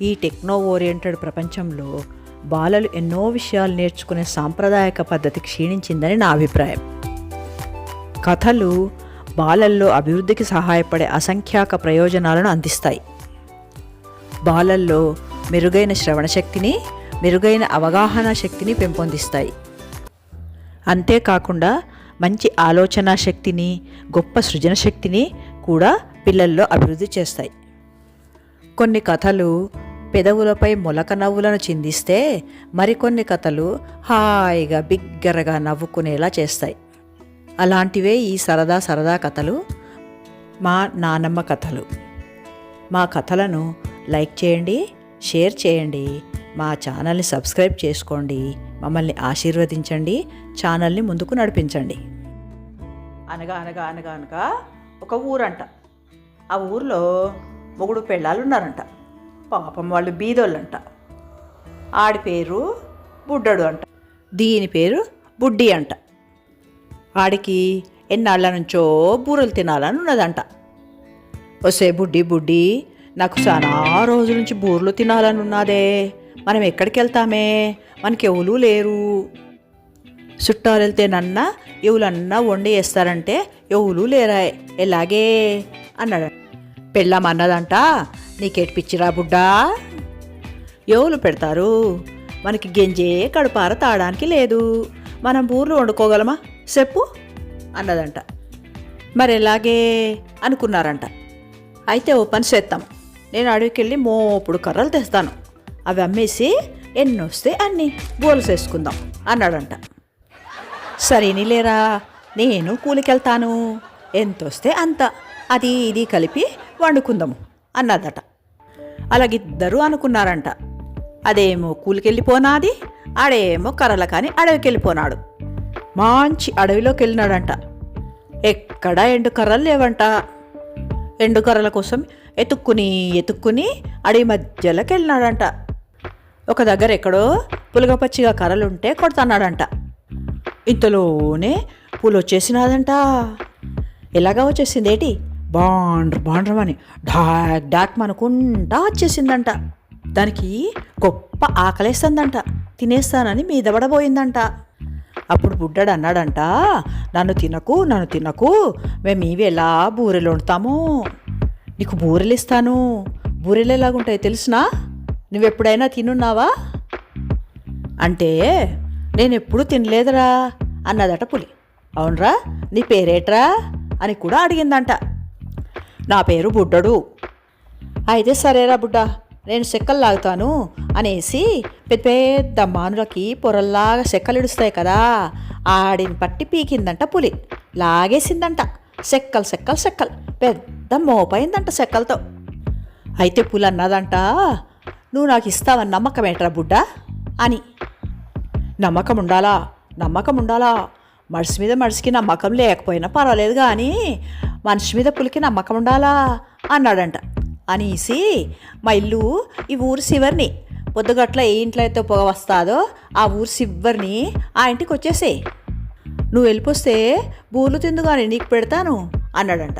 ఈ techno oriented ప్రపంచంలో బాలలు ఎన్నో విషయాలు నేర్చుకునే సాంప్రదాయక పద్ధతి క్షీణించిందని నా అభిప్రాయం. కథలు బాలల్లో అభివృద్ధికి సహాయపడే అసంఖ్యాక ప్రయోజనాలను అందిస్తాయి. బాలల్లో మెరుగైన శ్రవణ శక్తిని మెరుగైన అవగాహన శక్తిని పెంపొందిస్తాయి. అంతేకాకుండా మంచి ఆలోచన శక్తిని గొప్ప సృజన శక్తిని కూడా పిల్లల్లో అభివృద్ధి చేస్తాయి. కొన్ని కథలు పెదవులపై మొలక నవ్వులను చిందిస్తే మరికొన్ని కథలు హాయిగా బిగ్గరగా నవ్వుకునేలా చేస్తాయి. అలాంటివే ఈ సరదా సరదా కథలు మా నానమ్మ కథలు. మా కథలను లైక్ చేయండి షేర్ చేయండి మా ఛానల్ని సబ్స్క్రైబ్ చేసుకోండి మమ్మల్ని ఆశీర్వదించండి ఛానల్ని ముందుకు నడిపించండి. అనగా అనగా అనగా అనగా ఒక ఊరంట. ఆ ఊర్లో మొగుడు పెళ్ళాలు ఉన్నారంట పాపం వాళ్ళు బీదోళ్ళంట. ఆడి పేరు బుడ్డడు అంట. దీని పేరు బుడ్డి అంట. ఆడికి ఎన్నాళ్ళ నుంచో బూరెలు తినాలని ఉన్నదంట. వసే బుడ్డి బుడ్డి నాకు చాలా రోజుల నుంచి బూరెలు తినాలని ఉన్నదే. మనం ఎక్కడికి వెళ్తామే? మనకి ఎవరు లేరు. చుట్టాలు వెళ్తేనన్నా ఎవలన్నా వండి వేస్తారంటే ఎవరు లేరా ఎలాగే? అన్నాడు. పెళ్ళాం అన్నదంట. నీకేటి పిచ్చిరా బుడ్డా? ఎవరు పెడతారు? మనకి గెంజే కడుపార తాడానికి లేదు. మనం బూర్లు వండుకోగలమా? చెప్పు అన్నదంట. మరి ఎలాగే అనుకున్నారంట. అయితే ఓ పని చేస్తాం నేను అడవికి వెళ్ళి మోపుడు కర్రలు తెస్తాను. అవి అమ్మేసి ఎన్ని వస్తే అన్ని బోలు చేసుకుందాం అన్నాడంట. సరేని లేరా? నేను కూలికెళ్తాను. ఎంత వస్తే అంత. అది ఇది కలిపి వండుకుందాము అన్నదట. అలాగిద్దరూ అనుకున్నారంట. అదేమో కూలికెళ్ళిపోనాది ఆడేమో కర్రల కాని అడవికి వెళ్ళిపోనాడు మంచి అడవిలోకి వెళ్ళినాడంట ఎక్కడా ఎండు కర్రలు లేవంట. ఎండు కర్రల కోసం ఎతుక్కుని ఎతుక్కుని అడవి మధ్యలోకి వెళ్ళినాడంట ఒక దగ్గర ఎక్కడో పులగపచ్చిగా కర్రలుంటే కొడుతున్నాడంట. ఇంతలోనే పూలు వచ్చేసినాదంట ఎలాగా వచ్చేసిందేటి? బాండ్ర బాండ్రమని ఢాక్ డాక్ అనుకుంటా వచ్చేసిందంట. దానికి గొప్ప ఆకలేస్తుందంట. తినేస్తానని మీద పడబోయిందంట. అప్పుడు బుడ్డాడు అన్నాడంట నన్ను తినకు నన్ను తినకు మేము ఇవి ఎలా బూరెలు వండుతాము? నీకు బూరెలు ఇస్తాను. బూరెలు ఎలాగుంటాయి తెలుసునా? నువ్వెప్పుడైనా తినున్నావా? అంటే నేను ఎప్పుడు తినలేదురా అన్నదట పులి. అవునరా నీ పేరేట్రా? అని కూడా అడిగిందంట. నా పేరు బుడ్డడు. అయితే సరేరా బుడ్డ నేను చెక్కలు లాగుతాను అనేసి పెద్ద పెద్ద మానులకి పొరల్లాగా సెక్కలు ఇడుస్తాయి కదా ఆడిని పట్టి పీకిందంట పులి. లాగేసిందంట. చెక్కలు చెక్కలు చెక్కలు పెద్ద మోపైందంట చెక్కలతో అయితే పులి అన్నదంట నువ్వు నాకు ఇస్తావని నమ్మకం ఏంట్రా బుడ్డ? అని. నమ్మకం ఉండాలా? నమ్మకం ఉండాలా? మనిషి మీద మనిషికి నమ్మకం లేకపోయినా పర్వాలేదు కానీ మనిషి మీద పులికి నమ్మకం ఉండాలా? అన్నాడంట. అనేసి మా ఇల్లు ఈ ఊరు శివర్ని. పొద్దుగట్ల ఏ ఇంట్లో అయితే పొగ వస్తాదో ఆ ఊరు శివర్ని ఆ ఇంటికి వచ్చేసే. నువ్వు వెళ్ళిపోస్తే బూర్లు తిందు కానీ నీకు పెడతాను అన్నాడంట.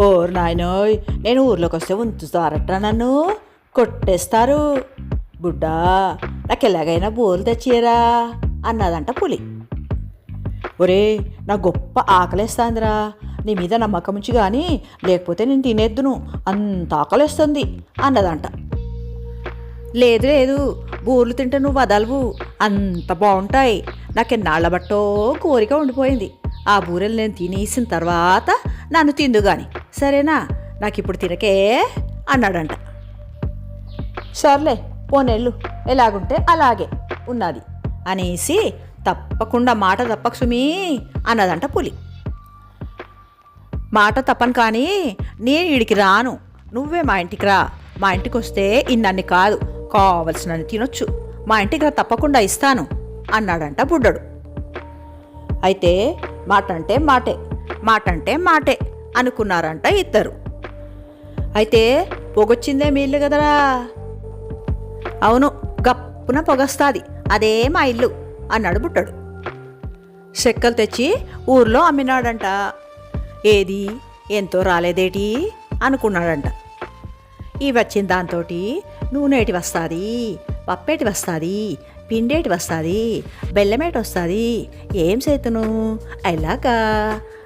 ఓరు నాయనోయ్ నేను ఊర్లోకి వస్తే ఉంచుతారట నన్ను. కొట్టేస్తారు. బుడ్డా నాకు ఎలాగైనా బోలు తెచ్చియరా అన్నదంట పులి. ఒరే నా గొప్ప ఆకలేస్తాందిరా. నీ మీద నమ్మకం ఉంచి కానీ లేకపోతే నేను తినేద్దును. అంత ఆకలేస్తుంది అన్నదంట. లేదు లేదు. బూర్లు తింటే నువ్వు వదలవు. అంత బాగుంటాయి నాకు ఎన్నాళ్ళ బట్టో కోరిక ఉండిపోయింది. ఆ బూరెలు నేను తినేసిన తర్వాత నన్ను తిందు కానీ సరేనా? నాకు ఇప్పుడు తినకే అన్నాడంట. సర్లే పోనెళ్ళు. ఎలాగుంటే అలాగే ఉన్నది అనేసి తప్పకుండా మాట తప్పకు సుమీ అన్నదంట పులి. మాట తప్పను కానీ నేను ఇడికి రాను. నువ్వే మా ఇంటికి రా. మా ఇంటికి వస్తే ఇన్నన్ని కాదు. కావలసినన్ని తినొచ్చు. మా ఇంటికి రా తప్పకుండా ఇస్తాను అన్నాడంట బుడ్డడు. అయితే మాట అంటే మాటే మాట అంటే మాటే అనుకున్నారంట ఇద్దరు. అయితే పొగొచ్చిందే మీళ్ళు కదరా? అవును గప్పున పొగస్తాది. అదే మా ఇల్లు. అన్నాడు బుట్టడు చెక్కలు తెచ్చి ఊర్లో అమ్మినాడంట. ఏది? ఎంతో రాలేదేటి? అనుకున్నాడంట. ఇవి వచ్చిన దాంతో నూనెటి వస్తుంది పప్పేటి వస్తుంది పిండేటి వస్తుంది బెల్లమేటి వస్తుంది ఏం చేతును? అలాగా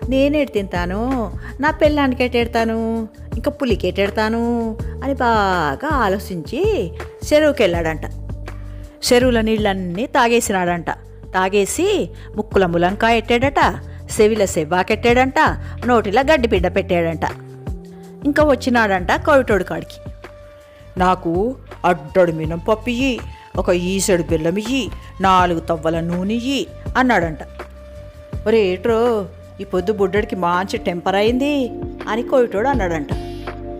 నేనేటి తింటాను నా పెళ్ళానికి ఎట్టెడతాను ఇంకా పులికి ఎట్టెడతాను అని బాగా ఆలోచించి చెరువుకి వెళ్ళాడంట చెరువుల నీళ్ళన్నీ తాగేసినాడంట. తాగేసి ముక్కుల ములంకాయ ఎట్టాడట సెవిల సెవ్వాకెట్టాడంట నోటిలో గడ్డి పెట్టాడంట. ఇంకా వచ్చినాడంట కోవిటోడు కాడికి. నాకు అడ్డడు మినం పప్పు ఒక ఈసెడు బెల్లం ఇయ్యి నాలుగు తవ్వల నూనెయ్యి అన్నాడంట. ఒరే ఏట్రో ఈ పొద్దు బుడ్డడికి మంచి టెంపర్ అయింది అని కోవిటోడు అన్నాడంట.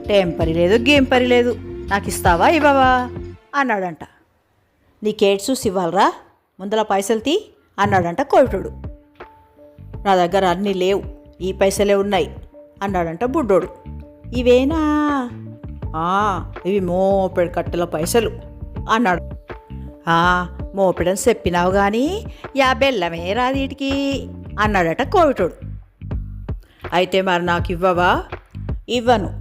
టెంపరీ లేదు గేంపరీ లేదు నాకు ఇస్తావా ఇవ్వవా? అన్నాడంట. నీకేట్ చూసి ఇవ్వాలరా? ముందల పైసలు తీ అన్నాడంట కోవిటోడు. నా దగ్గర అన్నీ లేవు ఈ పైసలే ఉన్నాయి అన్నాడంట బుడ్డోడు. ఇవేనా? ఇవి మోపెడు కట్టెల పైసలు అన్నాడు. మోపెడని చెప్పినావు కానీ యా బెల్లమే రాదీటికి అన్నాడట కోవిటోడు. అయితే మరి నాకు ఇవ్వవా? ఇవ్వను.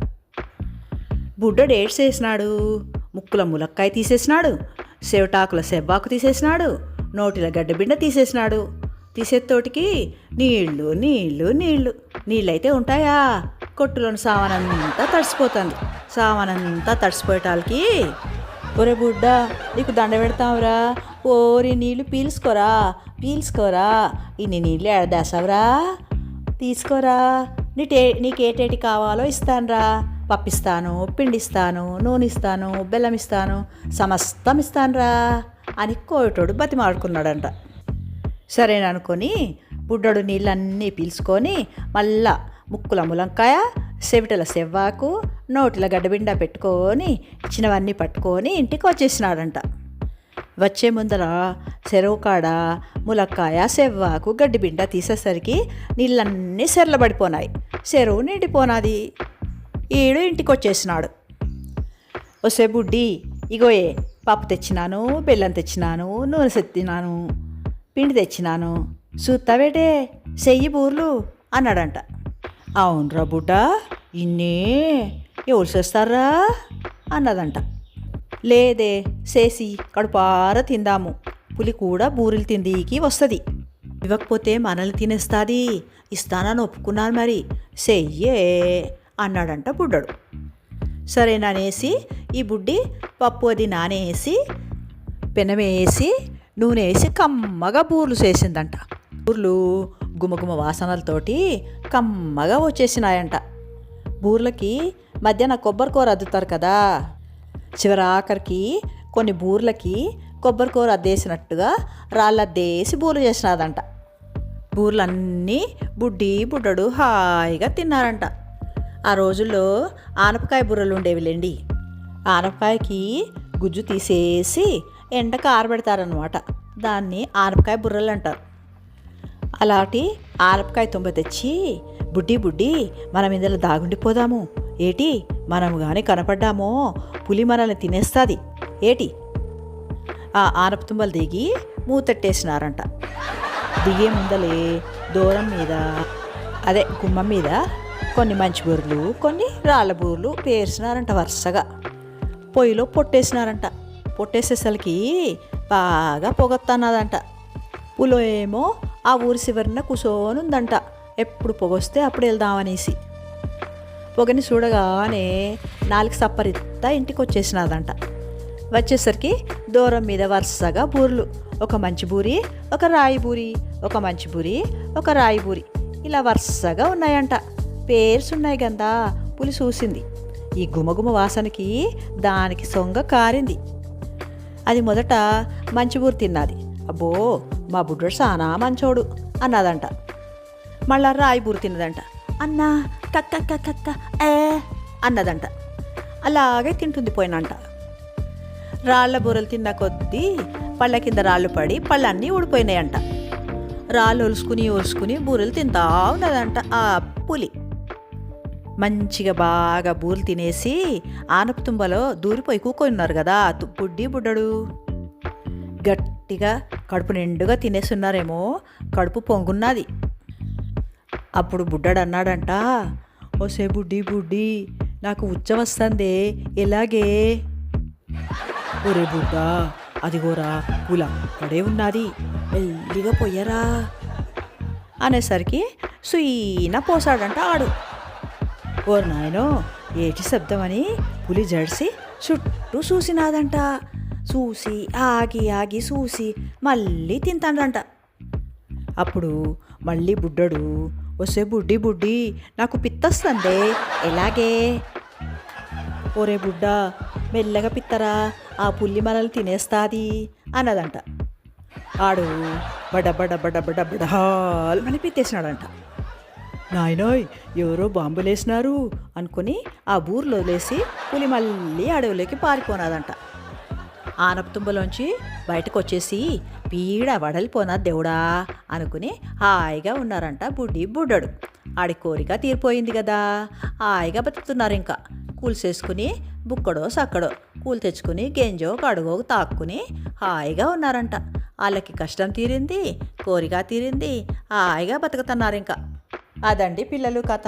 బుడ్డోడు ఏడ్చేసినాడు ముక్కుల ములక్కాయ తీసేసినాడు సెవటాకుల సెవ్వాకు తీసేసినాడు నోటిల గడ్డబిండ తీసేసినాడు. తీసేతోటికి నీళ్ళు నీళ్ళు నీళ్ళు నీళ్ళైతే ఉంటాయా? కొట్టులోని సామానంతా తడిసిపోతుంది. సామానంతా తడిసిపోయేటాలకి ఒరే బుడ్డ నీకు దండ పెడతావురా? ఓరి నీళ్ళు పీల్చుకోరా పీల్చుకోరా. ఇన్ని నీళ్ళు ఎడదేసావురా తీసుకోరా. నీటే నీకేటేటి కావాలో ఇస్తానురా. పప్పిస్తాను పిండిస్తాను నూనె ఇస్తాను బెల్లం ఇస్తాను సమస్తం ఇస్తానురా అని కోయటోడు బతిమాడుకున్నాడంట. సరేననుకొని బుడ్డడు నీళ్ళన్నీ పీల్చుకొని మళ్ళా ముక్కుల ములంకాయ సెవిటల సెవ్వాకు నోటిల గడ్డబిండ పెట్టుకొని ఇచ్చినవన్నీ పట్టుకొని ఇంటికి వచ్చేసినాడంట వచ్చే ముందర చెరువు కాడ ములక్కాయ సెవ్వాకు గడ్డిబిండ తీసేసరికి నీళ్ళన్నీ సెర్లబడిపోనాయి. చెరువు నిండిపోనాది. ఈడు ఇంటికి వచ్చేసినాడు వసే బుడ్డి ఇగోయే పప్పు తెచ్చినాను బెల్లం తెచ్చినాను నూనె తెచ్చినాను పిండి తెచ్చినాను చూస్తావేటే చెయ్యి బూర్లు అన్నాడంట. అవునరా బుడ్డ ఇన్నే ఎవరు చేస్తారా అన్నదంట. లేదే చేసి కడుపార తిందాము పులి కూడా బూరెలు తిందికి వస్తుంది. ఇవ్వకపోతే మనల్ని తినేస్తుంది ఇస్తానని ఒప్పుకున్నాను మరి చెయ్యే అన్నాడంట బుడ్డడు. సరే నానేసి ఈ బుడ్డి పప్పు అది నానేసి పెనమేసి నూనె వేసి కమ్మగా బూర్లు చేసిందంట. బూర్లు గుమగుమ వాసనలతోటి కమ్మగా వచ్చేసినాయంట. బూర్లకి మధ్యాహ్న కొబ్బరికూర అద్దుతారు కదా. చివరాఖరికి కొన్ని బూర్లకి కొబ్బరికూర అద్దేసినట్టుగా అద్దేసినట్టుగా రాళ్ళద్దేసి బూర్లు చేసినదంట బూర్లన్నీ బుడ్డి బుడ్డడు హాయిగా తిన్నారంట. ఆ రోజుల్లో ఆనపకాయ బుర్రలు ఉండేవిలేండి. ఆనపకాయకి గుజ్జు తీసేసి ఎండకు ఆరబెడతారనమాట దాన్ని ఆనపకాయ బుర్రలు అంటారు. అలాంటి ఆనపకాయ తుంబ తెచ్చి బుడ్డి బుడ్డి మనం ఇందులో దాగుండిపోదాము ఏటి? మనం కానీ కనపడ్డామో పులి మనల్ని తినేస్తుంది. ఏటి? ఆ ఆనపతుంబలు దిగి మూతట్టేసినారంట. దిగే ముందలే దూరం మీద అదే గుమ్మం మీద కొన్ని మంచి బూరెలు కొన్ని రాళ్ళ బూరెలు పేర్చినారంట వరుసగా. పొయ్యిలో పొట్టేసినారంట. పొట్టేసేసరికి బాగా పొగొత్తన్నదంట. పులో ఏమో ఆ ఊరి చివరిన కూర్చొని ఉందంట ఎప్పుడు పొగొస్తే అప్పుడు వెళ్దామనేసి. పొగని చూడగానే నాలుగు సప్పరిత్తా ఇంటికి వచ్చేసినదంట వచ్చేసరికి దూరం మీద వరుసగా బూర్లు. ఒక మంచి బూరి ఒక రాయి బూరి ఒక మంచి బూరి ఒక రాయి బూరి. ఇలా వరుసగా ఉన్నాయంట. పేర్సున్నాయి గందా పులి చూసింది. ఈ గుమగుమ వాసనకి దానికి సొంగ కారింది. అది మొదట మంచిబూరు తిన్నది. అబ్బో మా బుడ్డోడు సానా మంచోడు అన్నదంట. మళ్ళా రాయిబూరు తిన్నదంట. అన్నా కక్క కక్క ఏ అన్నదంట. అలాగే తింటుంది పోయినంట. రాళ్ళ బూరలు తిన్న కొద్దీ పళ్ళ కింద రాళ్ళు పడి పళ్ళన్నీ ఊడిపోయినాయంట. రాళ్ళు ఒలుసుకుని ఒలుసుకుని బూరెలు తింటా ఉన్నదంట ఆ పులి. మంచిగా బాగా బూలు తినేసి ఆనపతుంబలో దూరిపోయి కూకొని కదా. బుడ్డి బుడ్డడు. గట్టిగా కడుపు నిండుగా తినేసున్నారేమో. కడుపు పొంగున్నది. అప్పుడు బుడ్డడు అన్నాడంట ఓసే బుడ్డి బుడ్డి నాకు ఉచ్చ వస్తుందే. ఎలాగే? ఒరే బుడ్డ అదిగోరా పూల అక్కడే ఉన్నది. మెల్లిగా పోయరా అనేసరికి సుయీన పోసాడంట ఆడు. ఓ నాయనో ఏటి శబ్దమని పులి జడిసి చుట్టూ చూసినాదంట. చూసి ఆగి ఆగి చూసి మళ్ళీ తింటాడంట అప్పుడు మళ్ళీ బుడ్డడు వస్తే బుడ్డి బుడ్డి నాకు పిత్తొస్తుందే ఎలాగే? ఒరే బుడ్డ మెల్లగా పిత్తరా ఆ పుల్లి మనల్ని తినేస్తాది అన్నదంట. ఆడు బడ బడ బడ బడ బడాల్ అని పిత్తేసినాడంట. నాయనోయ్ ఎవరో బాంబులేసినారు అనుకుని ఆ బూర్లో వదిలేసి పులి మళ్ళీ అడవిలోకి పారిపోనాదంట. ఆనపతుంబలోంచి బయటకు వచ్చేసి పీడ వడలిపోనా దేవుడా అనుకుని హాయిగా ఉన్నారంట బుడ్డి బుడ్డడు. ఆడి కోరిక తీరిపోయింది కదా హాయిగా బతుకుతున్నారు ఇంకా. కూల్సేసుకుని బుక్కడో సక్కడో కూలి తెచ్చుకుని గెంజో కడుగో తాక్కుని హాయిగా ఉన్నారంట. వాళ్ళకి కష్టం తీరింది కోరిక తీరింది హాయిగా బతుకుతున్నారు ఇంకా. అదండి పిల్లలు కథ.